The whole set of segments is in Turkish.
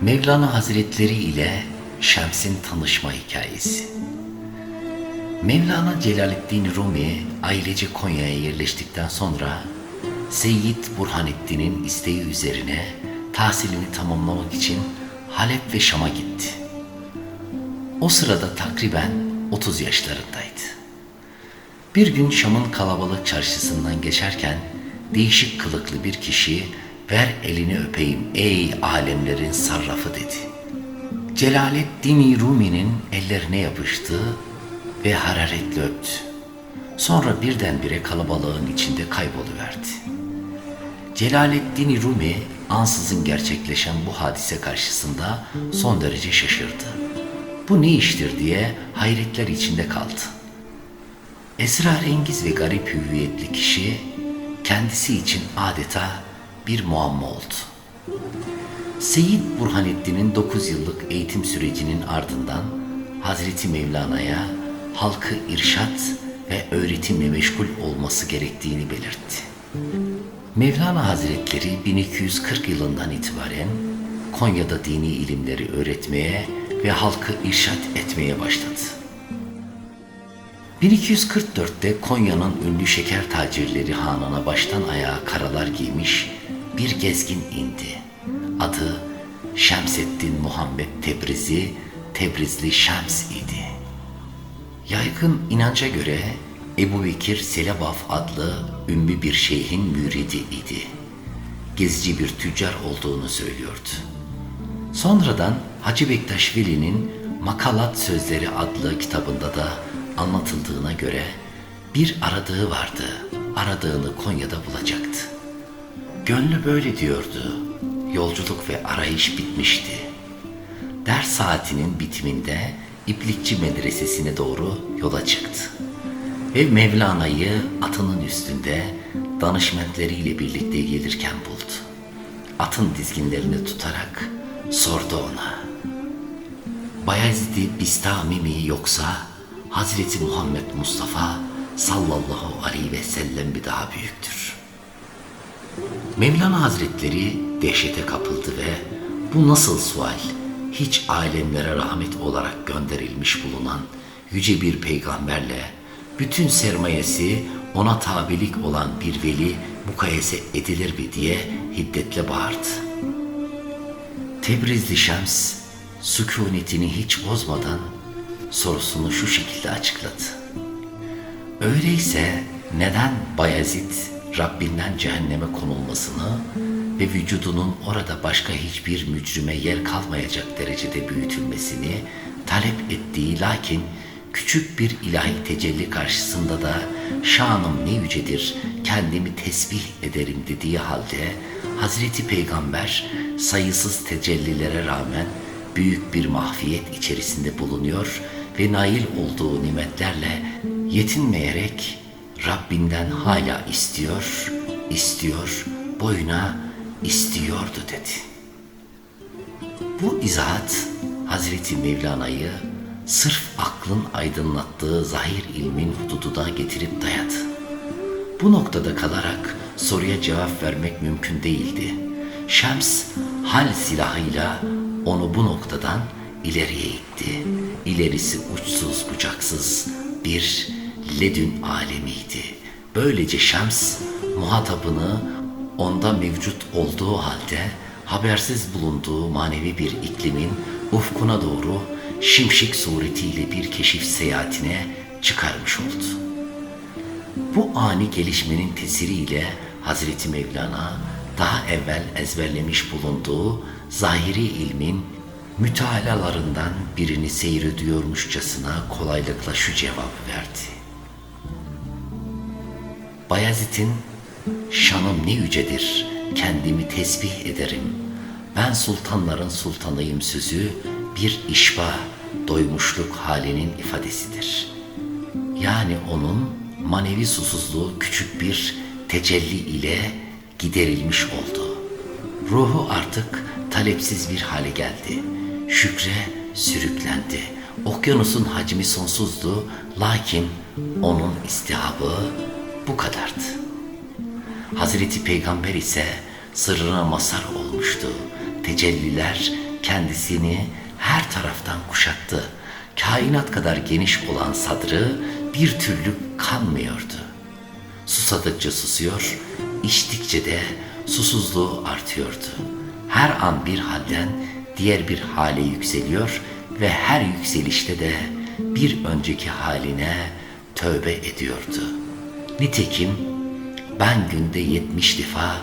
Mevlana Hazretleri ile Şems'in tanışma hikayesi. Mevlana Celaleddin Rumi ailece Konya'ya yerleştikten sonra Seyyid Burhanettin'in isteği üzerine tahsilini tamamlamak için Halep ve Şam'a gitti. O sırada takriben 30 yaşlarındaydı. Bir gün Şam'ın kalabalık çarşısından geçerken değişik kılıklı bir kişi ver elini öpeyim ey alemlerin sarrafı dedi. Celaleddin Rumi'nin ellerine yapıştı ve hararetle öptü. Sonra birdenbire kalabalığın içinde kayboluverdi. Celaleddin Rumi ansızın gerçekleşen bu hadise karşısında son derece şaşırdı. Bu ne iştir diye hayretler içinde kaldı. Esrarengiz ve garip hüviyetli kişi kendisi için adeta bir muamma oldu. Seyyid Burhanettin'in 9 yıllık eğitim sürecinin ardından Hazreti Mevlana'ya halkı irşat ve öğretimle meşgul olması gerektiğini belirtti. Mevlana Hazretleri 1240 yılından itibaren Konya'da dini ilimleri öğretmeye ve halkı irşat etmeye başladı. 1244'te Konya'nın ünlü şeker tacirleri hanına baştan ayağa karalar giymiş bir gezgin indi. Adı Şemseddin Muhammed Tebrizi, Tebrizli Şems idi. Yaygın inanca göre Ebu Bekir Selebaf adlı ünlü bir şeyhin müridi idi. Gezici bir tüccar olduğunu söylüyordu. Sonradan Hacı Bektaş Veli'nin Makalat Sözleri adlı kitabında da anlatıldığına göre bir aradığı vardı. Aradığını Konya'da bulacaktı. Gönlü böyle diyordu. Yolculuk ve arayış bitmişti. Ders saatinin bitiminde İplikçi Medresesi'ne doğru yola çıktı. Ve Mevlana'yı atının üstünde danışmentleriyle birlikte gelirken buldu. Atın dizginlerini tutarak sordu ona. Bayezid Bistami mi yoksa Hazreti Muhammed Mustafa sallallahu aleyhi ve sellem mi daha büyüktür? Mevlana Hazretleri dehşete kapıldı ve bu nasıl sual hiç alemlere rahmet olarak gönderilmiş bulunan yüce bir peygamberle bütün sermayesi ona tabilik olan bir veli mukayese edilir mi diye hiddetle bağırdı. Tebrizli Şems sükunetini hiç bozmadan sorusunu şu şekilde açıkladı. Öyleyse neden Bayezid Rabbinden cehenneme konulmasını ve vücudunun orada başka hiçbir mücrime yer kalmayacak derecede büyütülmesini talep ettiği lakin küçük bir ilahi tecelli karşısında da şanım ne yücedir, kendimi tesbih ederim dediği halde Hazreti Peygamber sayısız tecellilere rağmen büyük bir mahfiyet içerisinde bulunuyor ve nail olduğu nimetlerle yetinmeyerek Rabbinden hala istiyor, istiyor, boyuna istiyordu dedi. Bu izahat Hazreti Mevlana'yı sırf aklın aydınlattığı zahir ilmin hududuna getirip dayadı. Bu noktada kalarak soruya cevap vermek mümkün değildi. Şems hal silahıyla onu bu noktadan ileriye itti. İlerisi uçsuz bucaksız bir ledün alemiydi. Böylece Şems muhatabını onda mevcut olduğu halde habersiz bulunduğu manevi bir iklimin ufkuna doğru şimşek suretiyle bir keşif seyahatine çıkarmış oldu. Bu ani gelişmenin tesiriyle Hazreti Mevlana daha evvel ezberlemiş bulunduğu zahiri ilmin mütealalarından birini seyrediyormuşçasına kolaylıkla şu cevabı verdi. Bayezid'in şanım ne yücedir, kendimi tesbih ederim. Ben sultanların sultanıyım sözü bir işba, doymuşluk halinin ifadesidir. Yani onun manevi susuzluğu küçük bir tecelli ile giderilmiş oldu. Ruhu artık talepsiz bir hale geldi. Şükre sürüklendi. Okyanusun hacmi sonsuzdu lakin onun istihabı bu kadardı. Hazreti Peygamber ise sırrına mazhar olmuştu. Tecelliler kendisini her taraftan kuşattı. Kainat kadar geniş olan sadrı bir türlü kanmıyordu. Susadıkça susuyor, içtikçe de susuzluğu artıyordu. Her an bir halden diğer bir hale yükseliyor ve her yükselişte de bir önceki haline tövbe ediyordu. Nitekim ben günde yetmiş defa,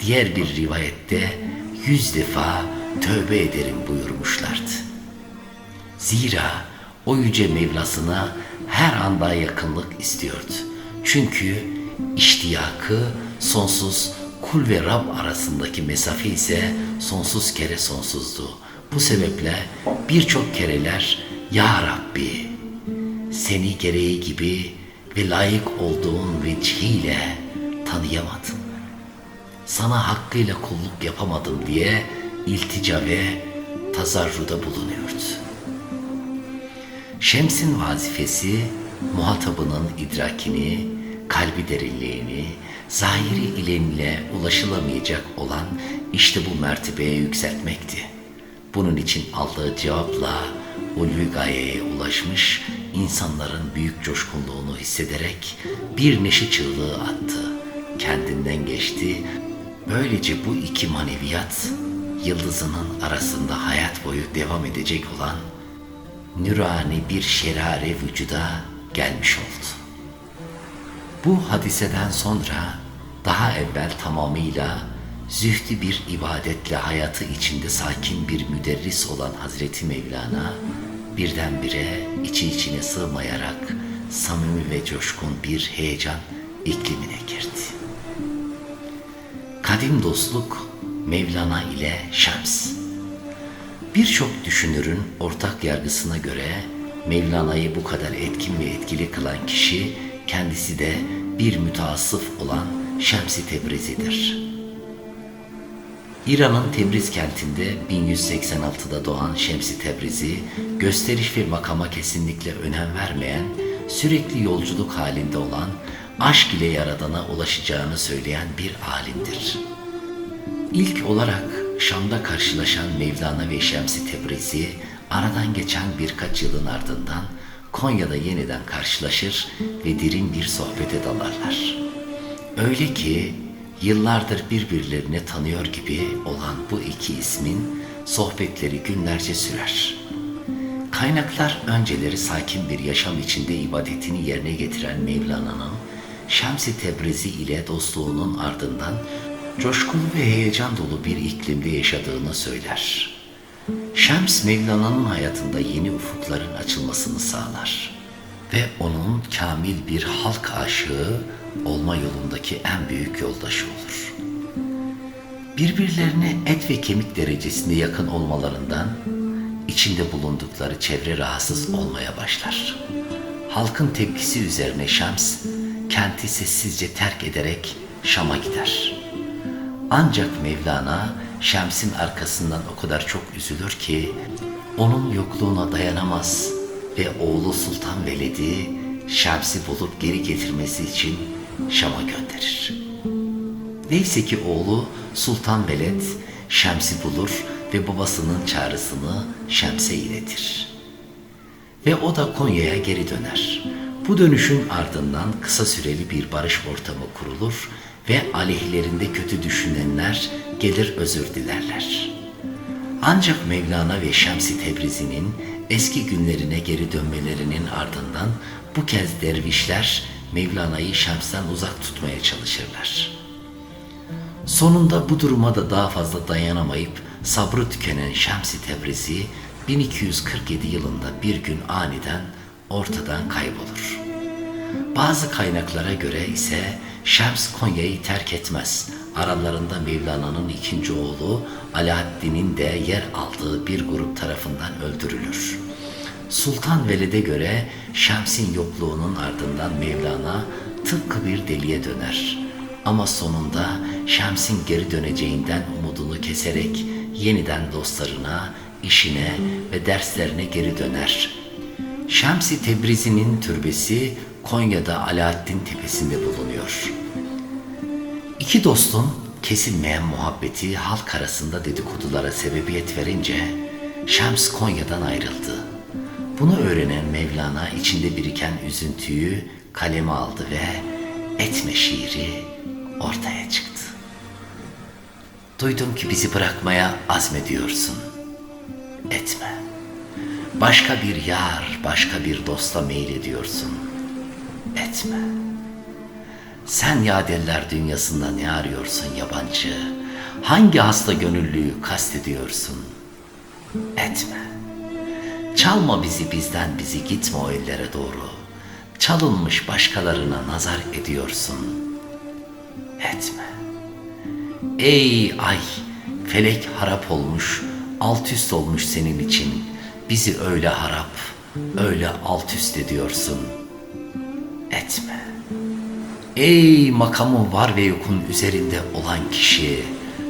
diğer bir rivayette yüz defa tövbe ederim buyurmuşlardı. Zira o yüce Mevlasına her anda yakınlık istiyordu. Çünkü iştiyakı sonsuz kul ve Rab arasındaki mesafe ise sonsuz kere sonsuzdu. Bu sebeple birçok kereler Ya Rabbi seni gereği gibi ve layık olduğun vecihiyle tanıyamadım. Sana hakkıyla kulluk yapamadım diye iltica ve tazarruda bulunuyordu. Şems'in vazifesi muhatabının idrakini, kalbi derinliğini, zahiri ilimle ulaşılamayacak olan işte bu mertebeye yükseltmekti. Bunun için aldığı cevapla ulvi gayeye ulaşmış, insanların büyük coşkunluğunu hissederek bir neşe çığlığı attı. Kendinden geçti. Böylece bu iki maneviyat yıldızının arasında hayat boyu devam edecek olan nürani bir şerare vücuda gelmiş oldu. Bu hadiseden sonra daha evvel tamamıyla zühdü bir ibadetle hayatı içinde sakin bir müderris olan Hazreti Mevlana birdenbire içi içine sığmayarak samimi ve coşkun bir heyecan iklimine girdi. Kadim dostluk Mevlana ile Şems. Birçok düşünürün ortak yargısına göre Mevlana'yı bu kadar etkin ve etkili kılan kişi kendisi de bir müteassıf olan Şems-i Tebrizi'dir. İran'ın Tebriz kentinde 1186'da doğan Şems-i Tebrizi, gösteriş ve makama kesinlikle önem vermeyen, sürekli yolculuk halinde olan, aşk ile Yaradan'a ulaşacağını söyleyen bir alimdir. İlk olarak Şam'da karşılaşan Mevlana ve Şems-i Tebrizi, aradan geçen birkaç yılın ardından Konya'da yeniden karşılaşır ve derin bir sohbete dalarlar. Öyle ki yıllardır birbirlerini tanıyor gibi olan bu iki ismin sohbetleri günlerce sürer. Kaynaklar önceleri sakin bir yaşam içinde ibadetini yerine getiren Mevlana'nın Şems-i Tebrizi ile dostluğunun ardından coşkun ve heyecan dolu bir iklimde yaşadığını söyler. Şems Mevlana'nın hayatında yeni ufukların açılmasını sağlar ve onun kamil bir halk aşığı olma yolundaki en büyük yoldaşı olur. Birbirlerine et ve kemik derecesinde yakın olmalarından içinde bulundukları çevre rahatsız olmaya başlar. Halkın tepkisi üzerine Şems kenti sessizce terk ederek Şam'a gider. Ancak Mevlana Şems'in arkasından o kadar çok üzülür ki onun yokluğuna dayanamaz ve oğlu Sultan Veledi Şems'i bulup geri getirmesi için Şam'a gönderir. Neyse ki oğlu Sultan Veled Şems'i bulur ve babasının çağrısını Şems'e iletir. Ve o da Konya'ya geri döner. Bu dönüşün ardından kısa süreli bir barış ortamı kurulur ve aleyhlerinde kötü düşünenler gelir özür dilerler. Ancak Mevlana ve Şems-i Tebrizi'nin eski günlerine geri dönmelerinin ardından bu kez dervişler Mevlana'yı Şems'ten uzak tutmaya çalışırlar. Sonunda bu duruma da daha fazla dayanamayıp sabrı tükenen Şems-i Tebrizi 1247 yılında bir gün aniden ortadan kaybolur. Bazı kaynaklara göre ise Şems Konya'yı terk etmez. Aralarında Mevlana'nın ikinci oğlu Alaaddin'in de yer aldığı bir grup tarafından öldürülür. Sultan Velid'e göre Şems'in yokluğunun ardından Mevlana tıpkı bir deliye döner. Ama sonunda Şems'in geri döneceğinden umudunu keserek yeniden dostlarına, işine ve derslerine geri döner. Şems-i Tebrizi'nin türbesi Konya'da Alaaddin Tepesi'nde bulunuyor. İki dostun kesilmeyen muhabbeti halk arasında dedikodulara sebebiyet verince Şems Konya'dan ayrıldı. Bunu öğrenen Mevlana içinde biriken üzüntüyü kaleme aldı ve etme şiiri ortaya çıktı. Duydum ki bizi bırakmaya azmediyorsun. Etme. Başka bir yar, başka bir dosta meylediyorsun. Etme. Sen yadeller dünyasında ne arıyorsun yabancı? Hangi hasta gönüllüyü kastediyorsun? Etme. Çalma bizi bizden bizi gitme o ellere doğru. Çalınmış başkalarına nazar ediyorsun. Etme. Ey ay, felek harap olmuş, alt üst olmuş senin için. Bizi öyle harap, öyle alt üst ediyorsun. Etme. Ey makamı var ve yokun üzerinde olan kişi,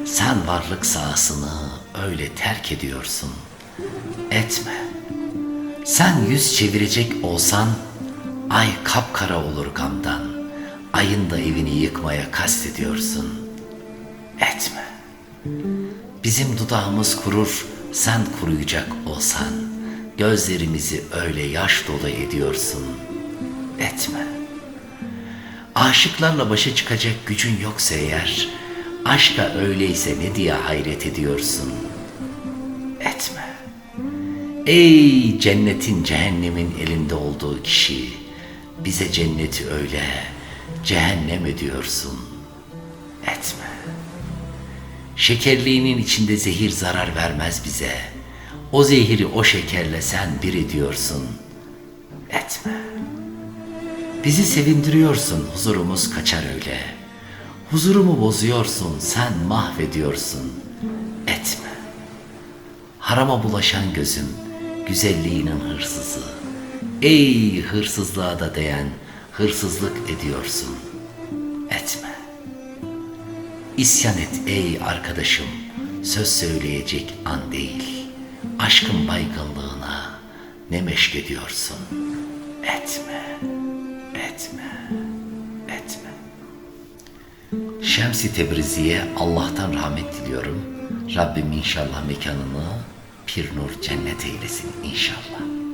sen varlık sahasını öyle terk ediyorsun. Etme. Sen yüz çevirecek olsan, ay kapkara olur gamdan. Ayın da evini yıkmaya kastediyorsun. Etme. Bizim dudağımız kurur, sen kuruyacak olsan, gözlerimizi öyle yaş dolu ediyorsun. Etme. Aşıklarla başa çıkacak gücün yoksa eğer, aşka öyleyse ne diye hayret ediyorsun? Etme. Ey cennetin cehennemin elinde olduğu kişi, bize cenneti öyle cehennem ediyorsun. Etme. Şekerliğinin içinde zehir zarar vermez bize. O zehiri o şekerle sen bir ediyorsun. Etme. Bizi sevindiriyorsun, huzurumuz kaçar öyle. Huzurumu bozuyorsun, sen mahvediyorsun. Etme. Harama bulaşan gözüm, güzelliğinin hırsızı. Ey hırsızlığa da değen, hırsızlık ediyorsun. Etme. İsyan et ey arkadaşım, söz söyleyecek an değil. Aşkın baygınlığına ne meşk ediyorsun? Etme, etme. Şemsi Tebrizi'ye Allah'tan rahmet diliyorum. Rabbim inşallah mekanını pir nur cennet eylesin inşallah.